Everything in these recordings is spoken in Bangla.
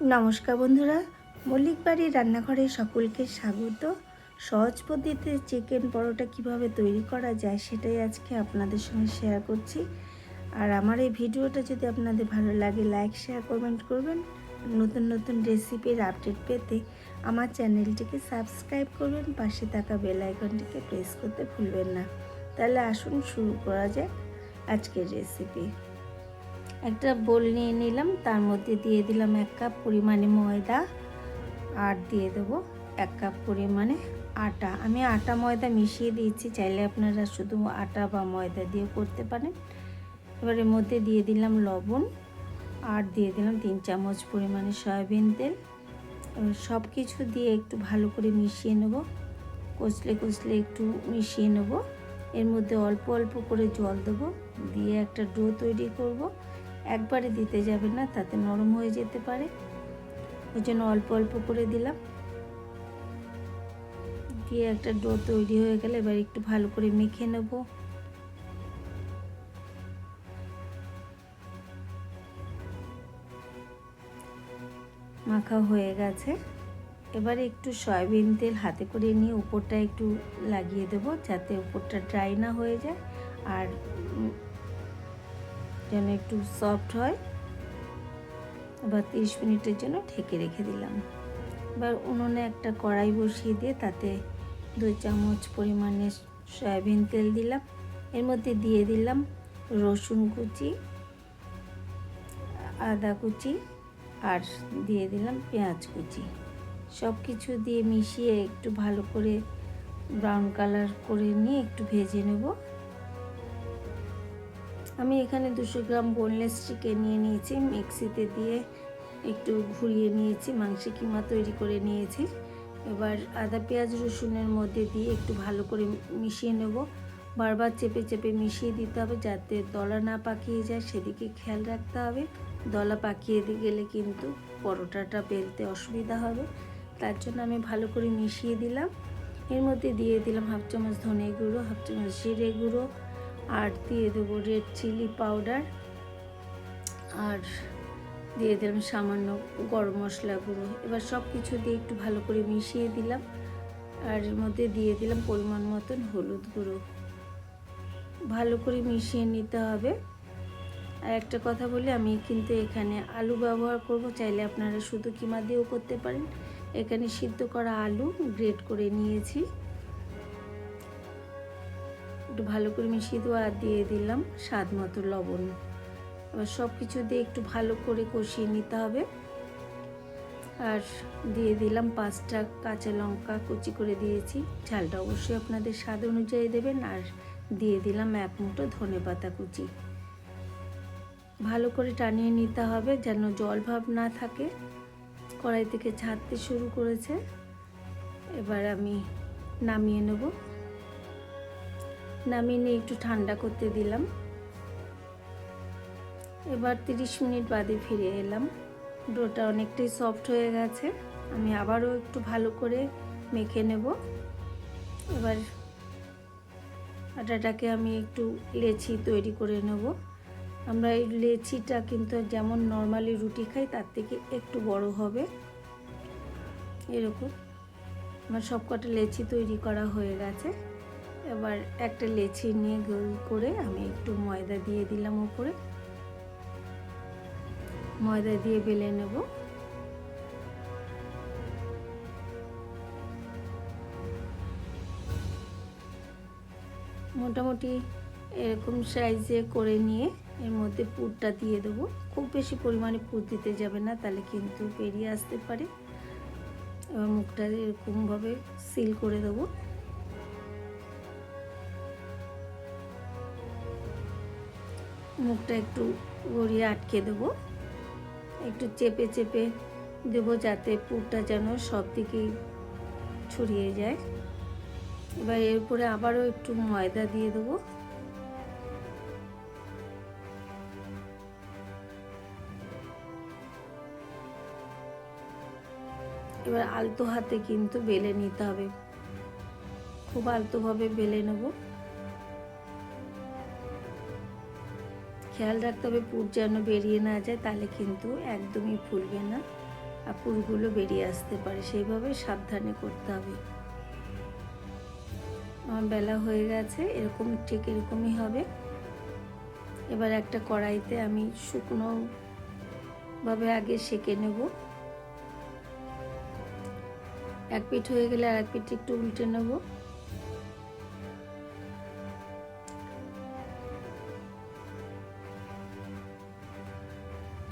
নমস্কার বন্ধুরা মল্লিক বাড়ির রান্নাঘরে সকলকে স্বাগত। সহজ পদ্ধতিতে চিকেন পরোটা কীভাবে তৈরি করা যায় সেটাই আজকে আপনাদের সঙ্গে শেয়ার করছি। আর আমার এই ভিডিওটা যদি আপনাদের ভালো লাগে লাইক শেয়ার কমেন্ট করবেন। নতুন নতুন রেসিপির আপডেট পেতে আমার চ্যানেলটিকে সাবস্ক্রাইব করবেন। পাশে থাকা বেল আইকনটিকে প্রেস করতে ভুলবেন না। তাহলে আসুন শুরু করা যাক আজকের রেসিপি একটা বোল নিয়ে নিলাম, তার মধ্যে দিয়ে দিলাম এক কাপ পরিমাণে ময়দা আর দিয়ে দেবো এক কাপ পরিমাণে আটা। আমি আটা ময়দা মিশিয়ে দিয়েছি, চাইলে আপনারা শুধু আটা বা ময়দা দিয়ে করতে পারেন। এবার এর মধ্যে দিয়ে দিলাম লবণ আর দিয়ে দিলাম তিন চামচ পরিমাণে সয়াবিন তেল। সব কিছু দিয়ে একটু ভালো করে মিশিয়ে নেব কচলে কচলে একটু মিশিয়ে নেব। এর মধ্যে অল্প অল্প করে জল দেবো, দিয়ে একটা ডো তৈরি করব। একবারে দিতে যাবে না, তাতে নরম হয়ে যেতে পারে। ওই জন্য অল্প অল্প করে দিলাম। দিয়ে একটা ডো তৈরি হয়ে গেলে এবার একটু ভালো করে মেখে নেব। মাখা হয়ে গেছে। এবারে একটু সয়াবিন তেল হাতে করে নিয়ে উপরটা একটু লাগিয়ে দেবো, যাতে উপরটা ড্রাই না হয়ে যায়। আর যেন একটু সফট হয়। এবার তিরিশ মিনিটের জন্য ঢেকে রেখে দিলাম। এবার উনুনে একটা কড়াই বসিয়ে দিয়ে তাতে দুই চামচ পরিমাণে সয়াবিন তেল দিলাম। এর মধ্যে দিয়ে দিলাম রসুন কুচি, আদা কুচি আর দিয়ে দিলাম পেঁয়াজ কুচি। সব কিছু দিয়ে মিশিয়ে একটু ভালো করে ব্রাউন কালার করে নিয়ে একটু ভেজে নেব। আমি এখানে দুশো গ্রাম বোনলেস চিকেন নিয়ে নিয়েছি। মিক্সিতে দিয়ে একটু ঘুরিয়ে নিয়েছি মাংসে কিমা তৈরি করে নিয়েছি। এবার আদা, পেঁয়াজ, রসুনের মধ্যে দিয়ে একটু ভালো করে মিশিয়ে নেব। বারবার চেপে চেপে মিশিয়ে দিতে হবে যাতে দলা না পাকিয়ে যায়। সেদিকে খেয়াল রাখতে হবে। দলা পাকিয়ে দিয়ে গেলে কিন্তু পরোটাটা বেলতে অসুবিধা হবে। তার জন্য আমি ভালো করে মিশিয়ে দিলাম। এর মধ্যে দিয়ে দিলাম হাফ চামচ ধনে গুঁড়ো, হাফ চামচ জিরে গুঁড়ো আর দিয়ে দেবো রেড চিলি পাউডার আর দিয়ে দিলাম সামান্য গরম মশলা গুঁড়ো। এবার সব কিছু দিয়ে একটু ভালো করে মিশিয়ে দিলাম। আর এর মধ্যে দিয়ে দিলাম পরিমাণ মতন হলুদ গুঁড়ো। ভালো করে মিশিয়ে নিতে হবে। আর একটা কথা বলি, আমি কিন্তু এখানে আলু ব্যবহার করব, চাইলে আপনারা শুধু কিমা দিয়েও করতে পারেন। এখানে সিদ্ধ করা আলু গ্রেট করে নিয়েছি। একটু ভালো করে মিশিয়ে দেবো আর দিয়ে দিলাম স্বাদ মতো লবণ। এবার সব কিছু দিয়ে একটু ভালো করে কষিয়ে নিতে হবে। আর দিয়ে দিলাম পাঁচটা কাঁচা লঙ্কা কুচি করে দিয়েছি। ঝালটা অবশ্যই আপনাদের স্বাদ অনুযায়ী দেবেন। আর দিয়ে দিলাম এক মুঠো ধনে পাতা কুচি। ভালো করে টানিয়ে নিতে হবে যেন জল ভাব না থাকে। কড়াই থেকে ছাড়তে শুরু করেছে। এবার আমি নামিয়ে নেব। নামিয়ে নিয়ে একটু ঠান্ডা করতে দিলাম। এবার তিরিশ মিনিট বাদে ফিরে এলাম। ডোটা অনেকটাই সফট হয়ে গেছে। আমি আবারও একটু ভালো করে মেখে নেব। এবার আটাটাকে আমি একটু লেচি তৈরি করে নেব। আমরা এই লেচিটা কিন্তু যেমন নর্মালি রুটি খাই, তার থেকে একটু বড় হবে। এরকম। আমার সব কটা লেচি তৈরি করা হয়ে গেছে। এবার একটা লেচি নিয়ে গোল করে আমি একটু ময়দা দিয়ে দিলাম উপরে। ময়দা দিয়ে বেলে নেব। মোটামুটি এরকম সাইজে করে নিয়ে এর মধ্যে পুরটা দিয়ে দেবো। খুব বেশি পরিমাণে পুর দিতে যাবে না, তাহলে কিন্তু বেরিয়ে আসতে পারে। মুখটা এরকমভাবে সিল করে দেবো। মুখটা একটু গড়িয়ে আটকে দেবো। একটু চেপে চেপে দেবো যাতে পুরটা যেন সব দিকেই ছড়িয়ে যায়। এবার এর উপরে আবারও একটু ময়দা দিয়ে দেবো। এবার আলতো হাতে কিন্তু বেলে নিতে হবে। খুব আলতোভাবে বেলে নেব। খেয়াল রাখতে হবে পুর যেন বেরিয়ে না যায়, তাহলে কিন্তু একদমই ফুলবে না। আর পুরগুলো বেরিয়ে আসতে পারে, সেইভাবে সাবধানে করতে হবে। আমার বেলা হয়ে গেছে, এরকম ঠিক এরকমই হবে। এবার একটা কড়াইতে আমি শুকনো ভাবে আগে সেকে নেব। এক পিঠ হয়ে গেলে আর এক পিঠ একটু উল্টে নেব।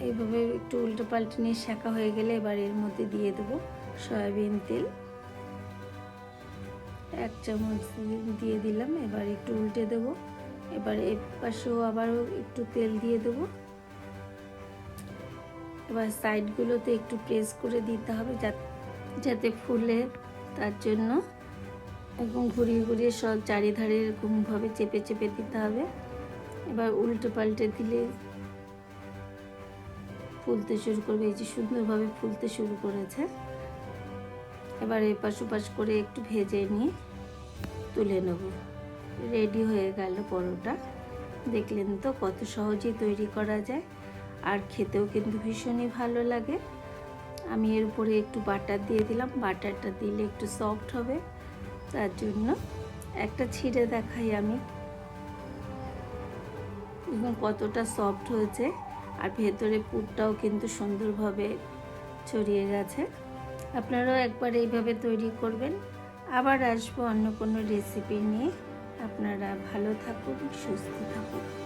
এইভাবে একটু উল্টো পাল্টে নিয়ে শাঁকা হয়ে গেলে এবার এর মধ্যে দিয়ে দেবো সয়াবিন তেল। এক চামচ দিয়ে দিলাম, এবার একটু উল্টে দেবো। এবার এ পাশেও আবারও একটু তেল দিয়ে দেবো। এবার সাইডগুলোতে একটু প্রেস করে দিতে হবে যাতে ফুলে তার জন্য। এরকম ঘুরিয়ে ঘুরিয়ে সব চারিধারে এরকমভাবে চেপে চেপে দিতে হবে। এবার উল্টে পাল্টে দিলে ফুলতে শুরু করবে, এই যে সুন্দরভাবে ফুলতে শুরু করেছে। এবার এপাশ ওপাশ করে একটু ভেজে নিয়ে তুলে নেব। রেডি হয়ে গেল পরোটা। দেখলেন তো কত সহজেই তৈরি করা যায়, আর খেতেও কিন্তু ভীষণই ভালো লাগে। আমি এর উপরে একটু বাটার দিয়ে দিলাম। বাটারটা দিলে একটু সফট হবে, তার জন্য একটা ছিঁড়ে দেখাই আমি। এবং কতটা সফট হয়েছে আর ভেতরে পুরটাও কিন্তু সুন্দরভাবে ছড়িয়ে গেছে। আপনারাও একবার এইভাবে তৈরি করবেন। আবার আসব অন্য কোনো রেসিপি নিয়ে। আপনারা ভালো থাকুন, সুস্থ থাকুন।